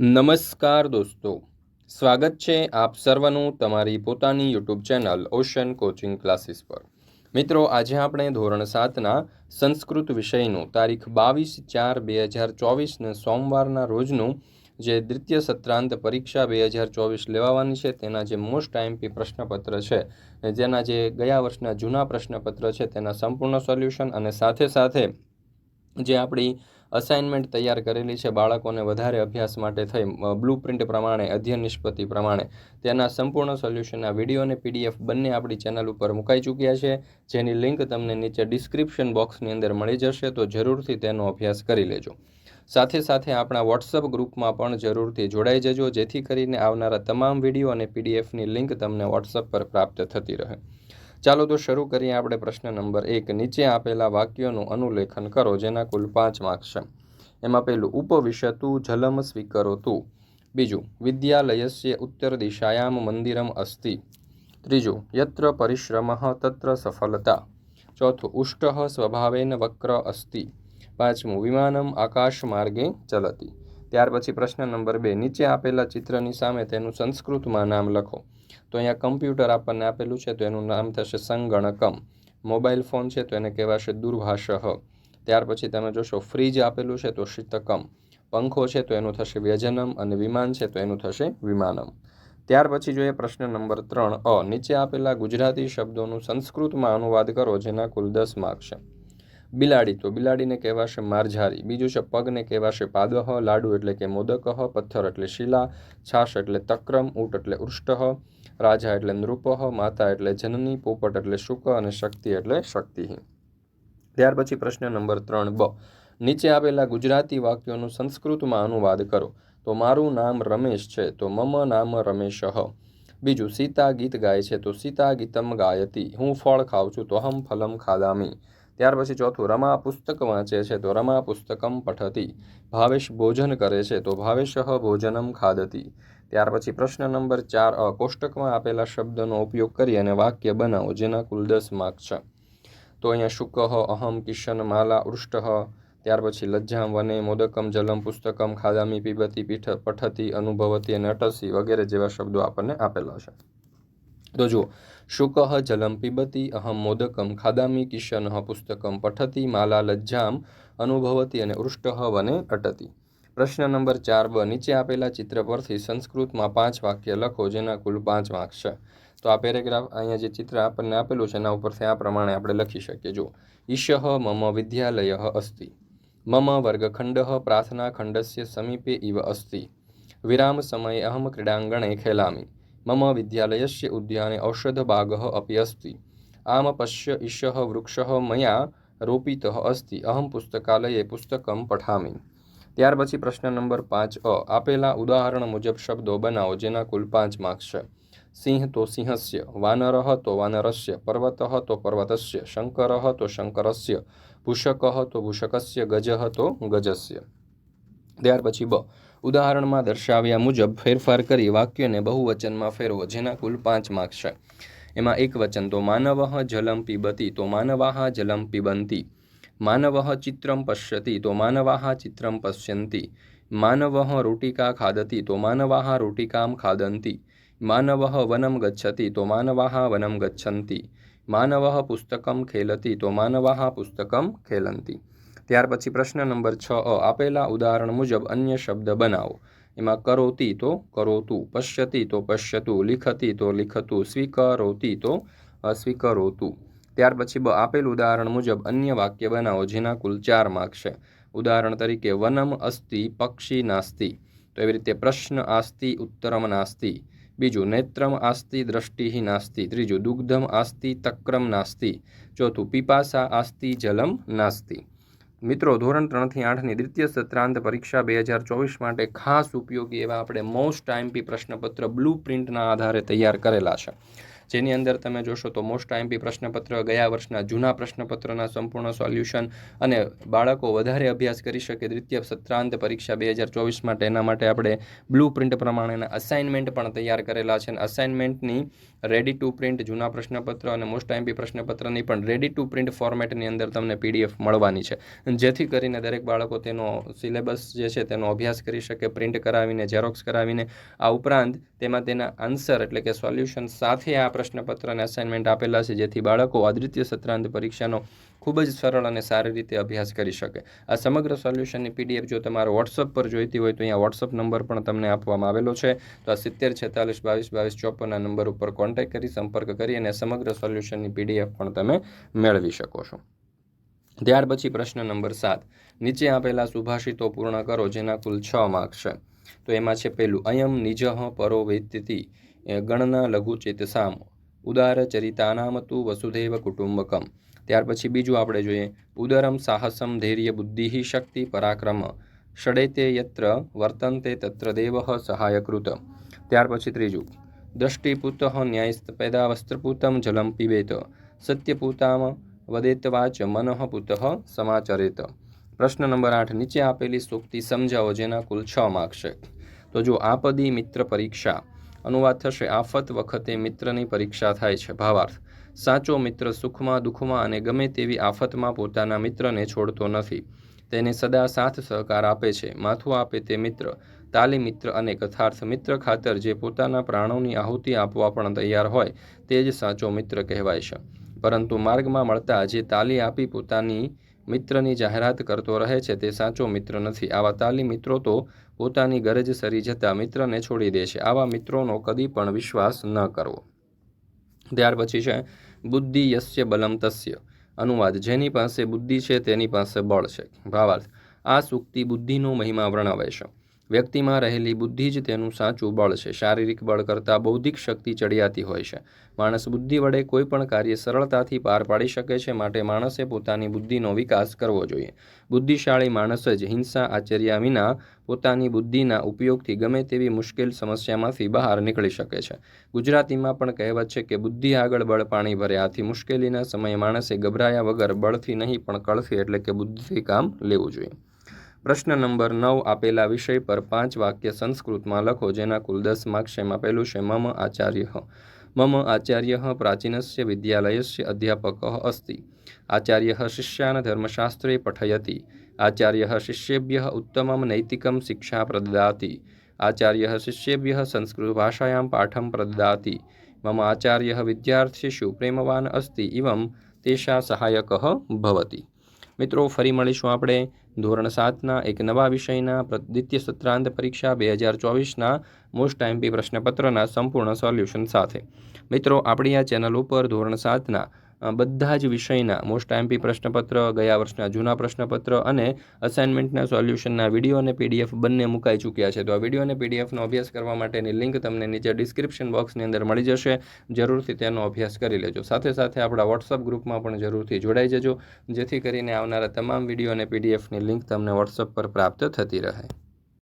નમસ્કાર દોસ્તો. સ્વાગત છે આપ સર્વનું તમારી પોતાની YouTube channel ocean coaching classes પર. મિત્રો, આજે આપણે ધોરણ સાતના સંસ્કૃત વિષયનું તારીખ બાવીસ ચાર બે હજાર ચોવીસને સોમવારના રોજનું જે દ્વિતીય સત્રાંત પરીક્ષા બે હજાર ચોવીસ લેવાવાની છે, તેના જે મોસ્ટ આઈએમપી પ્રશ્નપત્ર છે, જેના જે ગયા વર્ષના જૂના પ્રશ્નપત્ર છે, તેના સંપૂર્ણ સોલ્યુશન અને સાથે સાથે જે આપણી અસાઇનમેન્ટ તૈયાર કરેલી છે બાળકોને વધારે અભ્યાસ માટે થઈ બ્લુ પ્રિન્ટ પ્રમાણે, અધ્યયન નિષ્પત્તિ પ્રમાણે. તેના સંપૂર્ણ સોલ્યુશનના વીડિયો અને પીડીએફ બંને આપણી ચેનલ ઉપર મુકાઈ ચૂક્યા છે. જેની લિંક તમને નીચે ડિસ્ક્રિપ્શન બોક્સની અંદર મળી જશે, તો જરૂરથી તેનો અભ્યાસ કરી લેજો. સાથે સાથે આપણા વોટ્સઅપ ગ્રુપમાં પણ જરૂરથી જોડાઈ જજો, જેથી કરીને આવનારા તમામ વીડિયો અને પીડીએફની લિંક તમને વોટ્સઅપ પર પ્રાપ્ત થતી રહે. ચાલો તો શરૂ કરીએ આપણે પ્રશ્ન નંબર એક. નીચે આપેલા વાક્યોનું અનુલેખન કરો, જેના કુલ પાંચ માર્ક્સ છે. એમાં પહેલું ઉપવિશતુ જલમ સ્વીકરો તું. બીજું, વિદ્યાલયસ્ય ઉત્તર દિશાયામ મંદિરમ અસ્તિ. ત્રીજું, યત્ર પરિશ્રમ તત્ર સફળતા ચોથું, ઉષ્ટ સ્વભાવેન વક્ર અસ્તિ. પાંચમું, વિમાનમ આકાશ માર્ગે ચલતી. ત્યાર પછી પ્રશ્ન નંબર બે, નીચે આપેલા ચિત્રની સામે તેનું સંસ્કૃતમાં નામ લખો. તો અહીંયા કમ્પ્યુટર આપણને આપેલું છે, તો એનું નામ થશે સંગણકમ. મોબાઈલ ફોન છે, તો એને કહેવાશે દૂરભાષહ. ત્યાર પછી તમે જોશો, ફ્રીજ આપેલું છે, તો શીતકમ. પંખો છે, તો એનું થશે વ્યજનમ અને વિમાન છે, તો એનું થશે વિમાનમ. ત્યાર પછી જોઈએ પ્રશ્ન નંબર ત્રણ, અ, નીચે આપેલા ગુજરાતી શબ્દોનું સંસ્કૃતમાં અનુવાદ કરો, જેના કુલ દસ માર્ક છે. બિલાડી તો બિલાડીને કહેવાશે મારઝારી. બીજું છે પગને કહેવાશે પાદહ, લાડુ એટલે કે મોદક પથ્થર એટલે શિલા, છાશ એટલે તક્રમ, ઊંટ એટલે ઉષ્ટહ રાજા એટલે નૃપહ માતા એટલે જનની, પોપટ એટલે શુક અને શક્તિ એટલે શક્તિહીન ત્યાર પછી પ્રશ્ન નંબર ત્રણ બ. નીચે આપેલા ગુજરાતી વાક્યોનું સંસ્કૃતમાં અનુવાદ કરો. તો મારું નામ રમેશ છે, તો મમ નામ રમેશ બીજું, સીતા ગીત ગાય છે, તો સીતા ગીતમ ગાયતી. હું ફળ ખાઉં છું, તો હમ ફલમ ખાદામી. ત્યાર પછી ચોથું, રમા પુસ્તક વાંચે છે તો રમા પુસ્તકમ પઠતી. ભાવેશ ભોજન કરે છે તો ભાવેશ ભોજનમ ખાદતી. ત્યાર પછી પ્રશ્ન નંબર ચાર, અ, કોષ્ટકમાં આપેલા શબ્દનો ઉપયોગ કરી અને વાક્ય બનાવો, જેના કુલ દસ માર્ક છે. તો અહીંયા શુક, અહમ, કિશન, માલા ઉષ્ટ ત્યાર પછી લજ્જામ, વને, મોદકમ, જલમ, પુસ્તકમ, ખાદામી, પીબતી, પીઠ, પઠતી, અનુભવતી અને અટસી વગેરે જેવા શબ્દો આપણને આપેલા છે. તો જુઓ, શુકહ જલમ પીબતી અહમ મોદકમ ખાદામી કિશન પુસ્તકમ પઠતી માલા લજ્જામ અનુભવતી અને ઉષ્ટ વને અટતી. પ્રશ્ન નંબર ચાર બ, નીચે આપેલા ચિત્ર પરથી સંસ્કૃતમાં પાંચ વાક્ય લખો, જેના કુલ પાંચ વાંક છે. તો આ પેરેગ્રાફ અહીંયા જે ચિત્ર આપણને આપેલું છે, એના ઉપરથી આ પ્રમાણે આપણે લખી શકીએ. જો ઈશ મમ વિદ્યાલય અસ્તિ. મમ વર્ગખંડ પ્રાર્થના ખંડસ્ય સમીપે ઇવ અસ્તિ. વિરામ સમયે અહમ ક્રીડાંગણે ખેલામી. મમ विद्यालयस्य उद्याने औषधबागः अपि अस्ति। आमपश्य इषः वृक्षः मया રોપિત અસ્તિ અહમ પુસ્તકાલયે પુસ્તકમ પઠામી ત્યાર પછી પ્રશ્ન નંબર પાંચ અ આપેલા ઉદાહરણ મુજબ શબ્દો બનાવો જેના કુલ પાંચ માર્ક્સ છે સિંહ તો સિંહસ્ય વાનર તો વાનરસ્ય પર્વત તો પર્વતસ્ય શંકર તો શંકરસ્ય ભૂષક તો ભૂષકસ્ય ગજ તો ગજસ્ય ત્યાર પછી બ ઉદાહરણમાં દર્શાવ્યા મુજબ, ફેરફાર કરી વાક્યને બહુવચનમાં ફેરવો, જેના કુલ પાંચ માર્ક્સ છે. એમાં એક વચન, તો માનવ જલમ પીબતી તો માનવાહ જલમ પીબંતી માનવઃ ચિત્રમ પશ્યતી, તો માનવાહ ચિત્રમ પશ્યંતી. માનવઃ રોટિકા ખાદતી, તો માનવાહ રોટિકામ ખાદંતી. માનવઃ વનમ ગચ્છતિ, તો માનવાહ વનમ ગચ્છંતી. માનવઃ પુસ્તકમ ખેલતી, તો માનવાહ પુસ્તકમ ખેલંતિ. ત્યાર પછી પ્રશ્ન નંબર છ અ. આપેલા ઉદાહરણ મુજબ અન્ય શબ્દ બનાવો. એમાં કરોતી તો કરોતું, પશ્યતી તો પશ્યતું, લિખતી તો લિખતું, સ્વીકરોતી તો સ્વીકરોતું ત્યાર પછી બ આપેલ ઉદાહરણ મુજબ અન્ય વાક્ય બનાવો જેના કુલ ચાર માર્ક છે. ઉદાહરણ તરીકે વનમ અસ્તિ પક્ષી નાસ્તિ. તો એવી રીતે પ્રશ્ન આસ્તિ, ઉત્તરમ નાસ્તિ. બીજું નેત્રમ આસ્તિ દ્રષ્ટિ નાસ્તિ. ત્રીજું દુગ્ધમ આસ્તિ, તક્રમ નાસ્તિ. ચોથું પીપાસા આસ્તિ, જલમ નાસ્તિ. મિત્રો, ધોરણ ત્રણથી આઠની દ્વિતીય સત્રાંત પરીક્ષા બે હજાર ચોવીસ માટે ખાસ ઉપયોગી એવા આપણે મોસ્ટ આઈમપી પ્રશ્નપત્ર બ્લુ પ્રિન્ટના આધારે તૈયાર કરેલા છે. જેની અંદર તમે જોશો તો મોસ્ટ આઈએમપી પ્રશ્નપત્ર ગયા વર્ષના જૂના પ્રશ્નપત્રના સંપૂર્ણ સોલ્યુશન અને બાળકો વધારે અભ્યાસ કરી શકે દ્વિતીય સત્રાંત પરીક્ષા બે હજાર ચોવીસ માટે. એના માટે આપણે બ્લુ પ્રિન્ટ પ્રમાણેના અસાઇનમેન્ટ પણ તૈયાર કરેલા છે અને અસાઇનમેન્ટની રેડી ટુ પ્રિન્ટ જૂના પ્રશ્નપત્ર અને મોસ્ટ આઈએમપી પ્રશ્નપત્રની પણ રેડી ટુ પ્રિન્ટ ફોર્મેટની અંદર તમને પીડીએફ મળવાની છે. જેથી કરીને દરેક બાળકો તેનો સિલેબસ જે છે તેનો અભ્યાસ કરી શકે પ્રિન્ટ કરાવીને ઝેરોક્સ કરાવીને. આ ઉપરાંત તેમાં તેના આન્સર એટલે કે સોલ્યુશન સાથે આ પ્રશ્નપત્ર અને અસાઇનમેન્ટ આપેલા છે, જેથી બાળકો અદ્વિતીય સત્રાંત પરીક્ષાનો ખૂબ જ સરળ અને સારી રીતે અભ્યાસ કરી શકે. આ સમગ્ર સોલ્યુશનની પીડીએફ જો તમારે વોટ્સઅપ પર જોઈતી હોય તો અહીંયા વોટ્સઅપ નંબર પણ તમને આપવામાં આવેલો છે. તો આ સિત્તેર, છેતાલીસ, બાવીસ બાવીસ ચોપનના નંબર ઉપર કોન્ટેક્ટ કરી, સંપર્ક કરી અને સમગ્ર સોલ્યુશનની પીડીએફ પણ તમે મેળવી શકો છો. ત્યાર પછી પ્રશ્ન નંબર સાત. નીચે આપેલા સુભાષિતો પૂર્ણ કરો જેના કુલ છ માર્ક છે. તો એમાં છે પહેલું અયમ નિજઃ પરો વેત્યતિ ગણના લઘુચિત સામ ઉદાર ચરિતાનામ તું વસુધૈવ કુટુંબકમ. ત્યાર પછી બીજું આપણે જોઈએ. ઉદરમ સાહસમ ધૈર્ય બુદ્ધિ શક્તિ પરાક્રમ. ષડેતે યત્ર વર્તનતે તત્ર દેવ સહાયકૃત. ત્યાર પછી ત્રીજું. દ્રષ્ટિપૂત ન્યાયસ્તપેદા વસ્ત્રપૂતમ જલમ પીબેત. સત્યપૂતામ વદેતવાચ મનઃ સમાચરેત. પ્રશ્ન નંબર આઠ. નીચે આપેલી સૂક્તિ સમજાવો જેના કુલ છ માર્ક છે. તો જો આપદી મિત્ર પરીક્ષા. અનુવાદ થશે, આફત વખતે મિત્રની પરીક્ષા થાય છે. ભાવાર્થ. સાચો મિત્ર સુખમાં, દુઃખમાં અને ગમે તેવી આફતમાં પોતાના મિત્રને છોડતો નથી. તેને સદા સાથ સહકાર આપે છે, માથું આપે તે મિત્ર, તાલી મિત્ર અને કથાર્થ મિત્ર ખાતર જે પોતાના પ્રાણોની આહુતિ આપવા પણ તૈયાર હોય, તે જ સાચો મિત્ર કહેવાય છે. પરંતુ માર્ગમાં મળતા જે તાલી આપી પોતાની મિત્રની જાહેરાત કરતો રહે છે, તે સાચો મિત્ર નથી. આવા તાલી મિત્રો તો પોતાની ગરજ સરી જતાં મિત્રને છોડી દે છે. આવા મિત્રોનો કદી પણ વિશ્વાસ ન કરવો. ત્યાર પછી છે બુદ્ધિ યસ્ય બલમ તસ્ય. અનુવાદ, જેની પાસે બુદ્ધિ છે તેની પાસે બળ છે. ભાવાર્થ, આ સૂક્તિ બુદ્ધિનો મહિમા વર્ણવે છે. વ્યક્તિમાં રહેલી બુદ્ધિ જ તેનું સાચું બળ છે. શારીરિક બળ કરતાં બૌદ્ધિક શક્તિ ચડિયાતી હોય છે. માણસ બુદ્ધિ વડે કોઈ પણ કાર્ય સરળતાથી પાર પાડી શકે છે માટે માણસે પોતાની બુદ્ધિનો વિકાસ કરવો જોઈએ. બુદ્ધિશાળી માણસ જ હિંસા આચર્યા વિના પોતાની બુદ્ધિના ઉપયોગથી ગમે તેવી મુશ્કેલ સમસ્યામાંથી બહાર નીકળી શકે છે. ગુજરાતીમાં પણ કહેવત છે કે, બુદ્ધિ આગળ બળ પાણી ભરે. આથી મુશ્કેલીના સમયે માણસે ગભરાયા વગર બળથી નહીં પણ કળથી એટલે કે બુદ્ધિથી કામ લેવું જોઈએ. પ્રશ્ન નંબર નવ આપેલા વિષય પર પાંચ વાક્ય સંસ્કૃતમાં લખો, જેના કુલ દસ માર્ક્સ એમાં પહેલું છે? મમ આચાર્ય. મમ આચાર્ય પ્રાચીનસ્ય વિદ્યાલયસ્ય અધ્યાપક અસ્તિ. આચાર્ય શિષ્યાન ધર્મશાસ્ત્રે પઠયતી. આચાર્ય શિષ્યેભ્ય ઉત્તમમ નૈતિકમ શિક્ષા પ્રદદાતિ. આચાર્ય શિષ્યેભ્ય સંસ્કૃત ભાષાયામ પાઠમ પ્રદદાતિ. મમ આચાર્ય વિદ્યાર્થીષુ પ્રેમવાન અસ્તિ. ઇવમ તેષા સહાયક ભવતી. મિત્રો, ફરી મળીશું આપણે ધોરણ સાતના એક નવા વિષયના દ્વિતીય સત્રાંત પરીક્ષા બે હજાર ચોવીસના મોસ્ટ એમપી પ્રશ્નપત્રના સંપૂર્ણ સોલ્યુશન સાથે. મિત્રો, આપણી આ ચેનલ ઉપર ધોરણ સાતના બધા જ વિષયના મોસ્ટ આઈએમપી પ્રશ્નપત્ર, ગયા વર્ષના જૂના પ્રશ્નપત્ર અને અસાઇનમેન્ટના સોલ્યુશનના વીડિયો અને પીડીએફ બંને મુકાઈ ચૂક્યા છે. તો આ વીડિયો અને પીડીએફનો અભ્યાસ કરવા માટેની લિંક તમને નીચે ડિસ્ક્રિપ્શન બોક્સની અંદર મળી જશે. જરૂરથી તેનો અભ્યાસ કરી લેજો. સાથે સાથે આપણા વોટ્સઅપ ગ્રુપમાં પણ જરૂરથી જોડાઈ જજો. જેથી કરીને આવનારા તમામ વીડિયો અને પીડીએફની લિંક તમને વોટ્સઅપ પર પ્રાપ્ત થતી રહે.